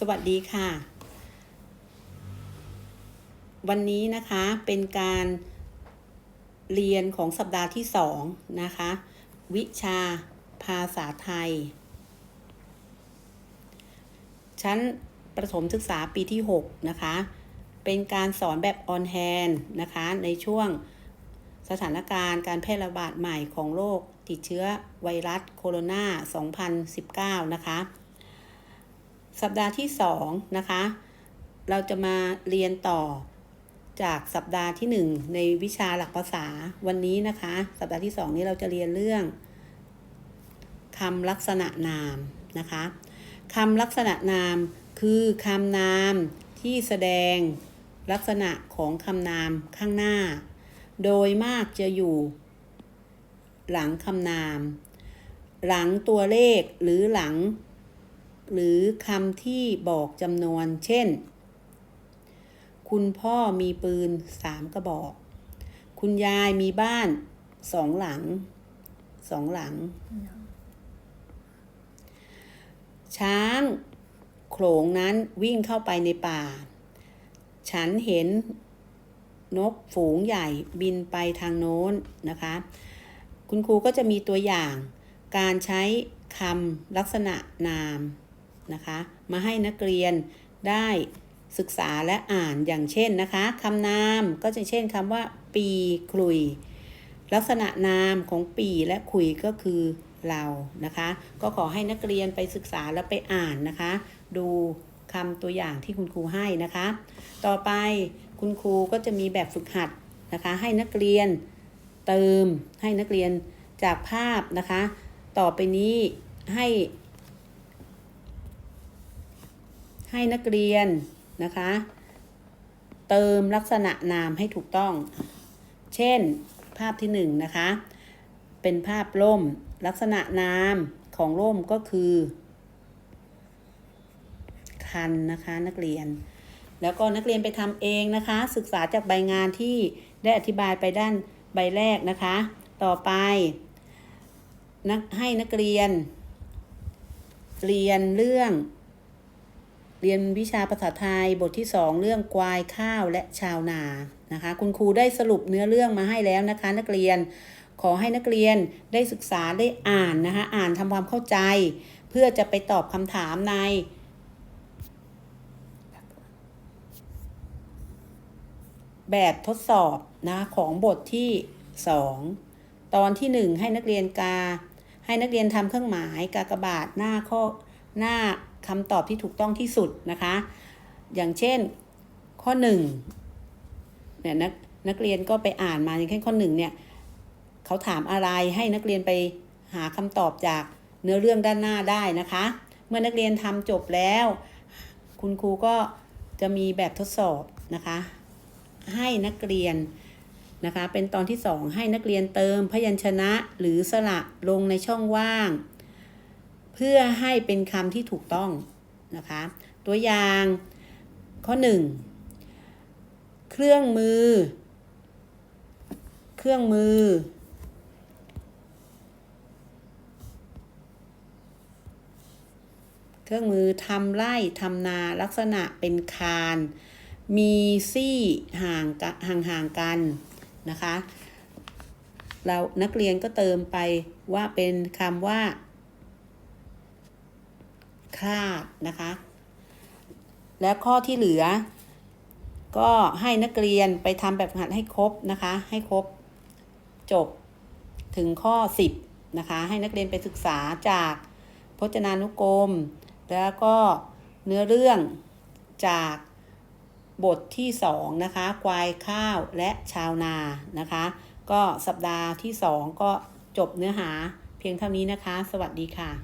สวัสดีค่ะ วันนี้นะคะเป็นการเรียนของสัปดาห์ที่สองนะคะ วิชาภาษาไทย ชั้นประถมศึกษาปีที่ 6 นะคะ เป็นการสอนแบบออนแฮนนะคะ ในช่วงสถานการณ์การแพร่ระบาดใหม่ของโรคติดเชื้อไวรัสโคโรนา 2019 นะคะ สัปดาห์ที่2นะคะ เราจะมาเรียนต่อจากสัปดาห์ที่ 1 ในวิชาหลักภาษาวันนี้นะคะ สัปดาห์ที่ 2 นี้เราจะเรียนเรื่องคำลักษณะนามนะคะคำลักษณะนามคือคำนามที่แสดงลักษณะของคำนามข้างหน้า โดยมากจะอยู่ หลังคำนาม หลังตัวเลขหรือหลัง หรือคำที่บอกจำนวน เช่น คุณพ่อมีปืนสามกระบอก คุณยายมีบ้านสองหลังสองหลัง ช้างโขลงนั้นวิ่งเข้าไปในป่า ฉันเห็นนกฝูงใหญ่บินไปทางโน้นนะคะ คุณครูก็จะมีตัวอย่างการใช้คำลักษณะนาม นะคะ มาให้นักเรียนได้ศึกษาและอ่านอย่างเช่นนะคะคำนามก็จะเช่นคำว่า ปีคลุย ลักษณะนามของปีและคุยก็คือเรานะคะ ก็ขอให้นักเรียนไปศึกษาแล้วไปอ่านนะคะ ดูคำตัวอย่างที่คุณครูให้นะคะ ต่อไปคุณครูก็จะมีแบบฝึกหัดนะคะ ให้นักเรียนเติมให้นักเรียนจากภาพนะคะ ต่อไปนี้ให้ ให้นักเรียนนะคะ เติมลักษณะนามให้ถูกต้อง เช่น ภาพที่หนึ่งนะคะ เป็นภาพร่ม ลักษณะนามของร่มก็คือ คันนะคะนักเรียน แล้วก็นักเรียนไปทำเองนะคะ ศึกษาจากใบงานที่ได้อธิบายไปด้านใบแรกนะคะ ต่อไปนักให้นักเรียน เรียนเรื่อง เรียนวิชาภาษาไทยบทที่ 2 เรื่องควายข้าวและชาวนานะคะ คุณครูได้สรุปเนื้อเรื่องมาให้แล้วนะคะ นักเรียนขอให้นักเรียนได้ศึกษาได้อ่านนะคะอ่านทำความเข้าใจ เพื่อจะไปตอบคำถามในแบบทดสอบนะของบทที่ 2 ตอนที่ 1 ให้นักเรียนกา ให้นักเรียนทำเครื่องหมายกากบาทหน้าข้อ หน้าคำตอบที่ถูกต้องที่สุดนะคะ อย่างเช่นข้อ1เนี่ยนักนักเรียนก็ไปอ่านมาอย่างเช่นข้อ1เนี่ยเขาถามอะไรให้นักเรียนไปหาคำตอบจากเนื้อเรื่องด้านหน้าได้นะคะ เมื่อนักเรียนทำจบแล้ว คุณครูก็จะมีแบบทดสอบนะคะ ให้นักเรียนนะคะ เป็นตอนที่ 2 ให้นักเรียนเติมพยัญชนะหรือสระลงในช่องว่าง เพื่อให้เป็นคำที่ถูกต้องนะคะ ตัวอย่างข้อ 1 เครื่องมือ เครื่องมือ เครื่องมือทำไร่ทำนาลักษณะเป็นคาน มีซี่ห่างกะห่างๆกันนะคะเรานักเรียนก็เติมไปว่าเป็นคำว่า คาดนะคะ และข้อที่เหลือ ก็ให้นักเรียนไปทำแบบฝึกหัดให้ครบนะคะ ให้ครบจบถึงข้อ 10นะคะ ให้นักเรียนไปศึกษาจากพจนานุกรม แล้วก็เนื้อเรื่องจากบทที่ 2 นะคะ ควายข้าวและชาวนานะคะ ก็สัปดาห์ที่ 2 ก็จบเนื้อหาเพียงเท่านี้นะคะ สวัสดีค่ะ